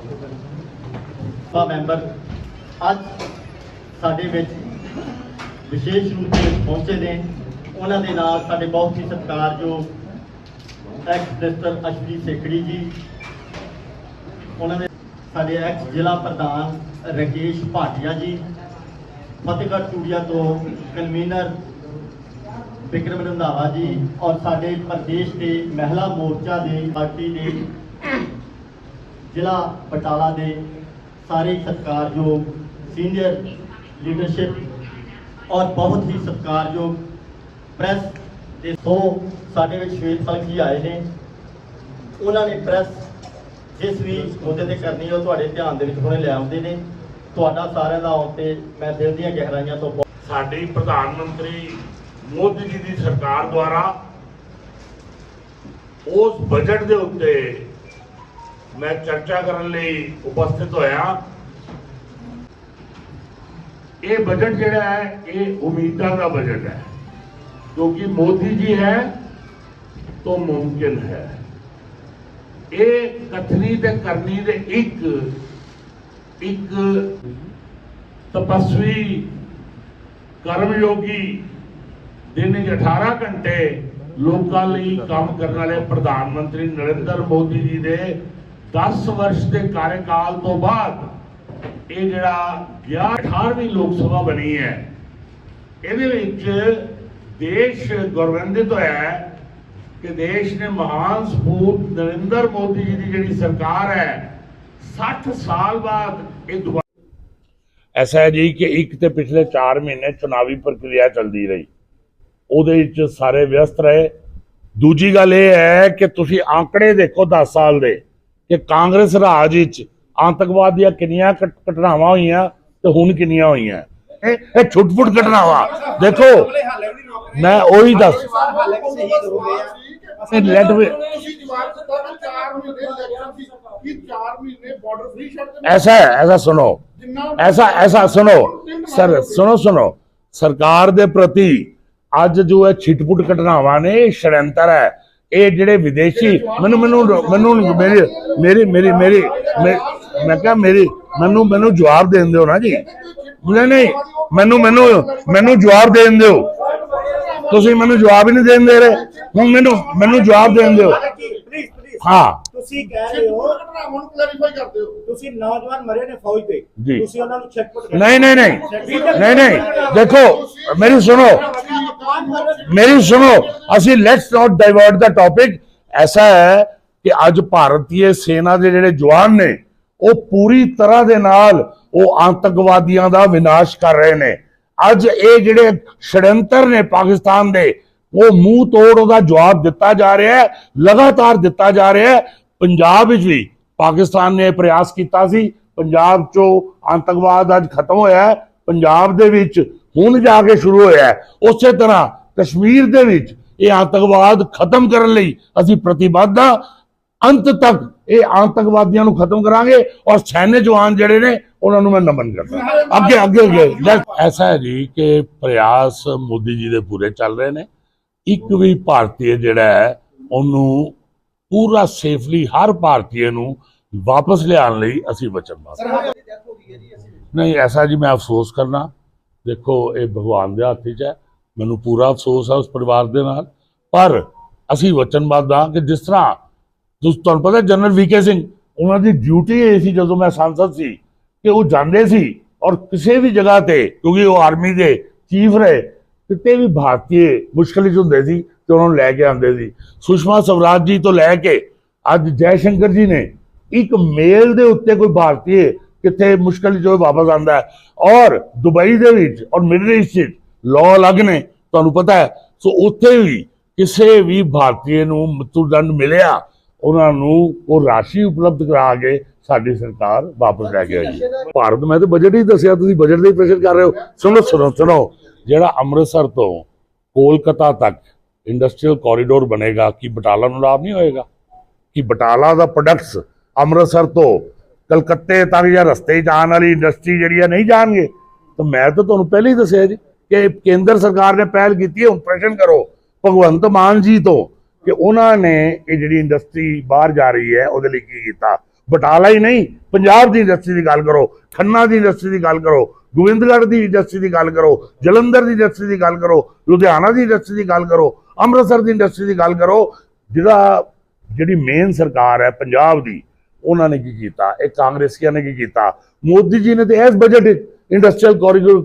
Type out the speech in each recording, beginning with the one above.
ਸਭਾ member, ਅੱਜ ਸਾਡੇ ਵਿੱਚ ਵਿਸ਼ੇਸ਼ ਰੂਪ ਦੇ ਵਿੱਚ ਪਹੁੰਚੇ ਨੇ। ਉਹਨਾਂ ਦੇ ਨਾਲ ਸਾਡੇ ਬਹੁਤ ਹੀ ਸਤਿਕਾਰਯੋਗ ਐਕਸ ਮਿਨਿਸਟਰ ਅਸ਼ਵਨੀ ਸੇਖੜੀ ਜੀ। ਉਹਨਾਂ ਦੇ ਸਾਡੇ ਐਕਸ ਜ਼ਿਲ੍ਹਾ ਪ੍ਰਧਾਨ ਰਕੇਸ਼ ਭਾਟੀਆ ਜੀ। ਫਤਿਹਗੜ੍ਹ ਚੂੜੀਆ ਤੋਂ ਕਨਵੀਨਰ ਵਿਕਰਮ ਰੰਧਾਵਾ ਜੀ। ਔਰ ਸਾਡੇ ਪ੍ਰਦੇਸ਼ ਦੇ ਮਹਿਲਾ ਮੋਰਚਾ ਦੇ ਪਾਰਟੀ ਦੇ ਜ਼ਿਲ੍ਹਾ ਬਟਾਲਾ ਦੇ ਸਾਰੇ ਸਤਿਕਾਰਯੋਗ ਸੀਨੀਅਰ ਲੀਡਰਸ਼ਿਪ ਔਰ ਬਹੁਤ ਹੀ ਸਤਿਕਾਰਯੋਗ ਪ੍ਰੈਸ ਦੇ ਤੋਂ ਸਾਡੇ ਵਿੱਚ ਸ਼ਵੇਤ ਫਲਕ ਜੀ ਆਏ ਨੇ। ਉਹਨਾਂ ਨੇ ਪ੍ਰੈਸ ਜਿਸ ਵੀ ਮੁੱਦੇ ਤੇ ਕਰਨੀ ਹੈ ਉਹ ਤੁਹਾਡੇ ਧਿਆਨ ਦੇ ਵਿੱਚ ਹੁਣੇ ਲੈ ਆਉਂਦੇ ਨੇ। ਤੁਹਾਡਾ ਸਾਰਿਆਂ ਦਾ ਆਉਣ ਤੇ ਮੈਂ ਦਿਲ ਦੀਆਂ ਗਹਿਰਾਈਆਂ ਤੋਂ ਸਾਡੀ ਪ੍ਰਧਾਨ ਮੰਤਰੀ ਮੋਦੀ ਜੀ ਦੀ ਸਰਕਾਰ ਦੁਆਰਾ ਉਸ ਬਜਟ ਦੇ ਉੱਤੇ ਮੈਂ ਚਰਚਾ ਕਰਨ ਲਈ ਉਪਸਥਿਤ ਹੋਇਆ। ਇਹ ਬਜਟ ਜਿਹੜਾ ਹੈ, ਇਹ ਉਮੀਦਾਂ ਦਾ ਬਜਟ ਹੈ। ਕਿਉਂਕਿ ਮੋਦੀ ਜੀ ਹੈ, ਤਾਂ ਮੁਮਕਿਨ ਹੈ। ਇਹ ਕਥਨੀ ਤੇ ਕਰਨੀ ਦੇ ਇੱਕ ਇੱਕ ਤਪਸਵੀ, ਕਰਮਯੋਗੀ ਦਿਨ 'ਚ 18 ਘੰਟੇ ਲੋਕਾਂ ਲਈ ਕੰਮ ਕਰਨ ਵਾਲੇ ਪ੍ਰਧਾਨ ਮੰਤਰੀ ਨਰਿੰਦਰ ਮੋਦੀ ਜੀ ਦੇ 10 ਵਰਸ਼ ਦੇ ਕਾਰਜਕਾਲ ਤੋਂ ਬਾਅਦ ਇਹ ਜਿਹੜਾ 18ਵੀਂ ਲੋਕ ਸਭਾ ਬਣੀ ਹੈ, ਇਹਦੇ ਵਿੱਚ ਦੇਸ਼ ਗੌਰਵੰਦਿਤ ਹੋਇਆ ਕਿ ਦੇਸ਼ ਨੇ ਮਹਾਨ ਸਪੂਤ ਨਰਿੰਦਰ ਮੋਦੀ ਜੀ ਦੀ ਜਿਹੜੀ ਸਰਕਾਰ ਹੈ 60 ਸਾਲ ਬਾਅਦ ਇਹ ਦੁਬਾਰਾ ਐਸਾ ਹੈ ਜੀ ਕਿ ਇੱਕ ਤੇ ਪਿਛਲੇ 4 ਮਹੀਨੇ ਚੁਣਾਵੀ ਪ੍ਰਕਿਰਿਆ ਚੱਲਦੀ ਰਹੀ। ਉਹਦੇ ਵਿੱਚ ਸਾਰੇ ਵਿਅਸਤ ਰਹੇ। ਦੂਜੀ ਗੱਲ ਇਹ ਹੈ ਕਿ ਤੁਸੀਂ ਆંકੜੇ ਦੇਖੋ 10 ਸਾਲ ਦੇ। ਕਿ ਕਾਂਗਰਸ ਰਾਜ ਵਿੱਚ ਆਤੰਕਵਾਦ ਦੀਆਂ ਕਿੰਨੀਆਂ ਘਟ- ਘਟਨਾਵਾਂ ਹੋਈਆਂ ਤੇ ਹੁਣ ਕਿੰਨੀਆਂ ਹੋਈਆਂ ਇਹ ਇਹ ਛੁੱਟ-ਫੁੱਟ ਘਟਨਾਵਾਂ ਦੇਖੋ ਮੈਂ ਉਹੀ ਦੱਸ ਇਹ ਲੈਟ ਵੇ ਤੁਸੀਂ ਜਵਾਬ ਦਿੱਤਾ ਕਿ 4 ਮਹੀਨੇ ਇਲੈਕਸ਼ਨ ਸੀ ਕਿ 4 ਮਹੀਨੇ ਬਾਰਡਰ ਫ੍ਰੀ ਛੱਡ ਦੇਣਾ ऐसा है ऐसा सुनो ऐसा ऐसा सुनो सर सुनो सुनो ਸਰਕਾਰ ਦੇ ਪ੍ਰਤੀ ਅੱਜ ਜੋ ਹੈ ਛਿਟਪੁਟ ਘਟਨਾਵਾਂ ਨੇ ਇਹ ਸ਼ੜੰਤਰ ਹੈ ਇਹ ਜਿਹੜੇ ਵਿਦੇਸ਼ੀ ਮੈਨੂੰ ਮੈਨੂੰ ਮੈਨੂੰ, ਮੇਰੀ ਮੇਰੀ ਮੇਰੀ ਮੇਰੀ, ਮੈਂ ਕਿਹਾ ਮੇਰੀ, ਮੈਨੂੰ ਮੈਨੂੰ ਜਵਾਬ ਦੇਣ ਦਿਓ ਨਾ ਜੀ। ਨਹੀਂ ਨਹੀਂ, ਮੈਨੂੰ ਮੈਨੂੰ ਮੈਨੂੰ ਜਵਾਬ ਦੇਣ ਦਿਓ। ਤੁਸੀਂ ਮੈਨੂੰ ਜਵਾਬ ਹੀ ਨਹੀਂ ਦੇਣ ਦੇ ਰਹੇ। ਹੁਣ ਮੈਨੂੰ ਮੈਨੂੰ ਜਵਾਬ ਦੇਣ ਦਿਓ। ਹਾਂ। ਤੁਸੀਂ ਕਹਿ ਰਹੇ ਹੋ ਘਟਨਾਵਾਂ ਨੂੰ ਕਲੈਰੀਫਾਈ ਕਰਦੇ ਹੋ। ਤੁਸੀਂ ਨੌਜਵਾਨ ਮਰੇ ਨੇ ਫੌਜ ਦੇ। ਜੀ। ਤੁਸੀਂ ਉਹਨਾਂ ਨੂੰ ਛਟਪਟ ਨਹੀਂ ਨਹੀਂ ਨਹੀਂ। ਨਹੀਂ ਨਹੀਂ। ਦੇਖੋ ਮੇਰੀ ਸੁਣੋ। ਮੇਰੀ ਸੁਣੋ। ਅਸੀਂ let's not divert the topic ਐਸਾ ਹੈ ਕਿ ਅੱਜ ਭਾਰਤੀ ਸੈਨਾ ਦੇ ਜਿਹੜੇ ਜਵਾਨ ਨੇ ਉਹ ਪੂਰੀ ਤਰ੍ਹਾਂ ਦੇ ਨਾਲ ਉਹ ਆਤੰਕਵਾਦੀਆਂ ਦਾ ਵਿਨਾਸ਼ ਕਰ ਰਹੇ ਨੇ। ਅੱਜ ਇਹ ਜਿਹੜੇ ਛੜੰਤਰ ਨੇ ਪਾਕਿਸਤਾਨ ਦੇ ਉਹ ਮੂੰਹ ਤੋੜ ਉਹਦਾ ਜਵਾਬ ਦਿੱਤਾ ਜਾ ਰਿਹਾ ਹੈ ਲਗਾਤਾਰ ਦਿੱਤਾ ਜਾ ਰਿਹਾ ਹੈ। ਪੰਜਾਬ ਵਿੱਚ ਵੀ ਪਾਕਿਸਤਾਨ ਨੇ ਇਹ ਪ੍ਰਯਾਸ ਕੀਤਾ ਸੀ। ਪੰਜਾਬ ਚੋਂ ਆਤੰਕਵਾਦ ਅੱਜ ਖਤਮ ਹੋਇਆ ਹੈ। ਪੰਜਾਬ ਦੇ ਵਿੱਚ ਹੁਣ ਜਾ ਕੇ ਸ਼ੁਰੂ ਹੋਇਆ ਹੈ। ਉਸੇ ਤਰ੍ਹਾਂ ਕਸ਼ਮੀਰ ਦੇ ਵਿੱਚ ਇਹ ਆਤੰਕਵਾਦ ਖਤਮ ਕਰਨ ਲਈ ਅਸੀਂ ਪ੍ਰਤੀਬੱਧ ਹਾਂ। ਅੰਤ ਤੱਕ ਇਹ ਆਤੰਕਵਾਦੀਆਂ ਨੂੰ ਖਤਮ ਕਰਾਂਗੇ ਔਰ ਸੈਨਿਕ ਜਵਾਨ ਜਿਹੜੇ ਨੇ ਉਹਨਾਂ ਨੂੰ ਮੈਂ ਨਮਨ ਕਰਦਾ ਅੱਗੇ ਅੱਗੇ ਅੱਗੇ। ਐਸਾ ਹੈ ਜੀ ਕਿ ਪ੍ਰਯਾਸ ਮੋਦੀ ਜੀ ਦੇ ਪੂਰੇ ਚੱਲ ਰਹੇ ਨੇ। ਇੱਕ ਵੀ ਭਾਰਤੀ ਜਿਹੜਾ ਹੈ ਉਹਨੂੰ ਪੂਰਾ ਸੇਫਲੀ ਹਰ ਭਾਰਤੀ ਨੂੰ ਵਾਪਸ ਲਿਆਉਣ ਲਈ ਅਸੀਂ ਵਚਨਬੱਧ। ਨਹੀਂ ਐਸਾ ਜੀ ਮੈਂ ਅਫਸੋਸ ਕਰਨਾ। ਦੇਖੋ ਇਹ ਭਗਵਾਨ ਦੇ ਹੱਥ 'ਚ ਹੈ। ਮੈਨੂੰ ਪੂਰਾ ਅਫਸੋਸ ਹੈ ਉਸ ਪਰਿਵਾਰ ਦੇ ਨਾਲ। ਪਰ ਅਸੀਂ ਵਚਨਬੱਧ ਹਾਂ ਕਿ ਜਿਸ ਤਰ੍ਹਾਂ ਤੁਸੀਂ ਤੁਹਾਨੂੰ ਪਤਾ ਜਨਰਲ ਵੀਕੇ ਸਿੰਘ ਉਹਨਾਂ ਦੀ ਡਿਊਟੀ ਇਹ ਸੀ ਜਦੋਂ ਮੈਂ ਸੰਸਦ ਸੀ ਕਿ ਉਹ ਜਾਂਦੇ ਸੀ ਔਰ ਕਿਸੇ ਵੀ ਜਗ੍ਹਾ ਤੇ ਕਿਉਂਕਿ ਉਹ ਆਰਮੀ ਦੇ ਚੀਫ ਰਹੇ ਕਿਤੇ ਵੀ ਭਾਰਤੀ ਮੁਸ਼ਕਲ ਵਿੱਚ ਹੁੰਦੇ ਸੀ ਤੇ ਉਹਨਾਂ ਨੂੰ ਲੈ ਕੇ ਆਉਂਦੇ ਸੀ। ਸੁਸ਼ਮਾ ਸਵਰਾਜ ਜੀ ਤੋਂ ਲੈ ਕੇ ਅੱਜ ਜੈ ਸ਼ੰਕਰ ਜੀ ਨੇ ਇੱਕ ਮੇਲ ਦੇ ਉੱਤੇ ਕੋਈ ਭਾਰਤੀ ਕਿੱਥੇ ਮੁਸ਼ਕਲ ਜੋ ਵਾਪਸ ਆਂਦਾ ਹੈ। ਔਰ ਦੁਬਈ ਦੇ ਵਿੱਚ ਔਰ ਮਿਡਲ ਈਸਟ ਵਿੱਚ ਲਾਅ ਅਲੱਗ ਨੇ, ਤੁਹਾਨੂੰ ਪਤਾ ਹੈ। ਸੋ ਉੱਥੇ ਵੀ ਕਿਸੇ ਵੀ ਭਾਰਤੀ ਨੂੰ ਮ੍ਰਿਤੂਦੰਡ ਮਿਲਿਆ, ਉਹਨਾਂ ਨੂੰ ਉਹ ਰਾਸ਼ੀ ਉਪਲਬਧ ਕਰਾ ਕੇ ਸਾਡੀ ਸਰਕਾਰ ਵਾਪਸ ਲੈ ਕੇ ਆਈ। ਭਾਰਤ, ਮੈਂ ਤਾਂ ਬਜਟ ਹੀ ਦੱਸਿਆ, ਤੁਸੀਂ ਬਜਟ ਦੇ ਪ੍ਰੈਸ਼ਰ ਕਰ ਰਹੇ ਹੋ। ਸੁਣੋ ਸੁਣੋ ਸੁਣੋ। ਜਿਹੜਾ ਅੰਮ੍ਰਿਤਸਰ ਤੋਂ ਕੋਲਕਾਤਾ ਤੱਕ ਇੰਡਸਟਰੀਅਲ ਕੋਰੀਡੋਰ ਬਣੇਗਾ, ਕਿ ਬਟਾਲਾ ਨੂੰ ਲਾਭ ਨਹੀਂ ਹੋਏਗਾ? ਕਿ ਬਟਾਲਾ ਦਾ ਪ੍ਰੋਡਕਟਸ ਅੰਮ੍ਰਿਤਸਰ ਤੋਂ ਕਲਕੱਤੇ ਤੱਕ ਜਾਂ ਰਸਤੇ 'ਚ ਆਉਣ ਵਾਲੀ ਇੰਡਸਟਰੀ ਜਿਹੜੀ ਆ ਨਹੀਂ ਜਾਣਗੇ? ਤਾਂ ਮੈਂ ਤਾਂ ਤੁਹਾਨੂੰ ਪਹਿਲਾਂ ਹੀ ਦੱਸਿਆ ਜੀ ਕਿ ਕੇਂਦਰ ਸਰਕਾਰ ਨੇ ਪਹਿਲ ਕੀਤੀ ਹੈ, ਹੁਣ ਪ੍ਰਸ਼ਨ ਕਰੋ ਭਗਵੰਤ ਮਾਨ ਜੀ ਤੋਂ ਕਿ ਉਹਨਾਂ ਨੇ ਇਹ ਜਿਹੜੀ ਇੰਡਸਟਰੀ ਬਾਹਰ ਜਾ ਰਹੀ ਹੈ, ਉਹਦੇ ਲਈ ਕੀ ਕੀਤਾ? ਬਟਾਲਾ ਹੀ ਨਹੀਂ, ਪੰਜਾਬ ਦੀ ਇੰਡਸਟਰੀ ਦੀ ਗੱਲ ਕਰੋ, ਖੰਨਾ ਦੀ ਇੰਡਸਟਰੀ ਦੀ ਗੱਲ ਕਰੋ ਗੋਬਿੰਦਗੜ੍ਹ ਦੀ ਇੰਡਸਟਰੀ ਦੀ ਗੱਲ ਕਰੋ, ਜਲੰਧਰ ਦੀ ਇੰਡਸਟਰੀ ਦੀ ਗੱਲ ਕਰੋ, ਲੁਧਿਆਣਾ ਦੀ ਇੰਡਸਟਰੀ ਦੀ ਗੱਲ ਕਰੋ, ਅੰਮ੍ਰਿਤਸਰ ਦੀ ਇੰਡਸਟਰੀ ਦੀ ਗੱਲ ਕਰੋ ਜਿਹਦਾ ਜਿਹੜੀ ਮੇਨ ਸਰਕਾਰ ਹੈ ਪੰਜਾਬ ਦੀ, ਉਹਨਾਂ ਨੇ ਕੀ ਕੀਤਾ ਇਹ ਕਾਂਗਰਸੀਆਂ ਨੇ ਕੀ ਕੀਤਾ ਮੋਦੀ ਜੀ ਨੇ ਤੇ ਇਸ ਬਜਟ ਵਿੱਚ ਇੰਡਸਟਰੀਅਲ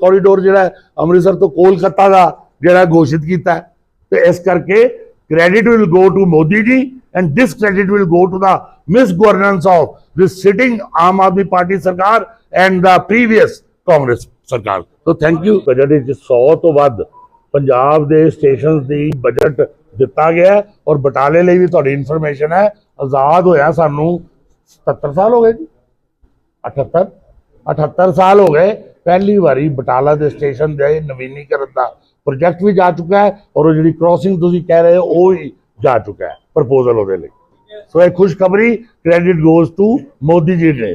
ਕੋਰੀਡੋਰ ਜਿਹੜਾ ਅੰਮ੍ਰਿਤਸਰ ਤੋਂ ਕੋਲਕਾਤਾ ਦਾ ਜਿਹੜਾ ਘੋਸ਼ਿਤ ਕੀਤਾ ਹੈ। ਤੇ ਇਸ ਕਰਕੇ credit will go to Modi ji and this will go to the mis misgovernance of this sitting Aam Aadmi Party Sarkar and the previous Congress ਸਰਕਾਰ। So, thank you ਬਜਟ ਵਿੱਚ 100 ਤੋਂ ਵੱਧ ਪੰਜਾਬ ਦੇ ਸਟੇਸ਼ਨਸ ਦੀ ਬਜਟ ਦਿੱਤਾ ਗਿਆ ਔਰ ਬਟਾਲੇ ਲਈ ਵੀ ਤੁਹਾਡੀ ਇਨਫੋਰਮੇਸ਼ਨ ਹੈ। ਆਜ਼ਾਦ ਹੋਇਆ ਸਾਨੂੰ 77 ਸਾਲ ਹੋ ਗਏ ਜੀ। 78 78 ਸਾਲ ਹੋ ਗਏ। ਪਹਿਲੀ ਵਾਰੀ ਬਟਾਲਾ ਦੇ ਸਟੇਸ਼ਨ ਦੇ ਨਵੀਨੀਕਰਨ ਦਾ ਪ੍ਰੋਜੈਕਟ ਵੀ ਜਾ ਚੁੱਕਾ ਹੈ ਔਰ ਉਹ ਜਿਹੜੀ ਕ੍ਰਾਸਿੰਗ ਤੁਸੀਂ ਕਹਿ ਰਹੇ ਹੋ, ਉਹ ਵੀ ਜਾ ਚੁੱਕਾ ਹੈ ਪ੍ਰਪੋਜ਼ਲ ਉਹਦੇ ਲਈ। ਸੋ ਇਹ ਖੁਸ਼ਖਬਰੀ credit goes to Modi ji ਨੇ।